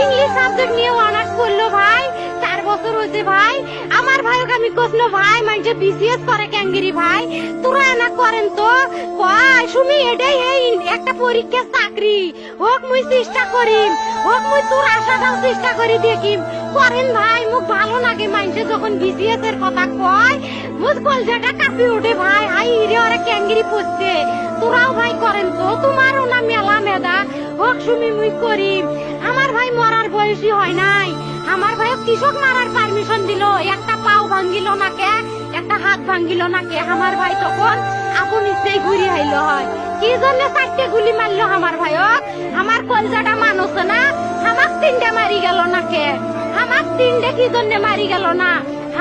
English subject নিয়ে honours করল ভাই, চার বছর হয়েছে ভাই। আমার ভাইকে আমি কইছিল ভাই মানে বিসিএস করে ক্যাঙ্গিরি ভাই, তোরা না করেন তো? কয়, সুমি, এটাই এই একটা পরীক্ষা চাকরি। হোক, মুই চেষ্টা করিম, হোক, মুই তোর আশাটাও চেষ্টা করি দেখিম। করেন ভাই, মুখ ভালো লাগে মানুষে যখন বিসিএস এর কথা কয়, মুখ কলজাটা কাঁপি ওঠে ভাই। হাই রে ওরা ক্যাঙ্গিরি পড়ছে তোরাও ভাই করেন তো, তোমারও না মেলা মেধা। হোক, সুমি, মুই করিম। আমার বয়সী হয় নাই। আমার ভাই কৃষক মারার পারমিশন দিল। একটা পাও ভাঙ্গিল না কে একটা হাত ভাঙ্গিল না কে আমার ভাই তখন আপন ইচ্ছেই ঘুরি আইলো হয়। কি জন্য চারটে গুলি মারলো আমার ভাই আমার কলজাটা মানুষ না? আমার তিনটে মারি গেল না কে আমার তিনটে কি জন্য মারি গেল না?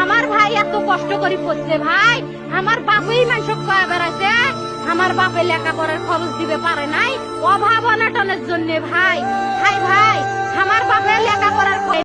আমার ভাই এত কষ্ট করে পড়ছে ভাই। আমার বাপেই মানুষ কয়ে বেড়াচ্ছে আমার বাপে লেখাপড়ার খরচ দিবে পারে নাই। অভাব অনাটনের জন্য ভাই। ভাই ভাই আমার বাপে লেখাপড়ার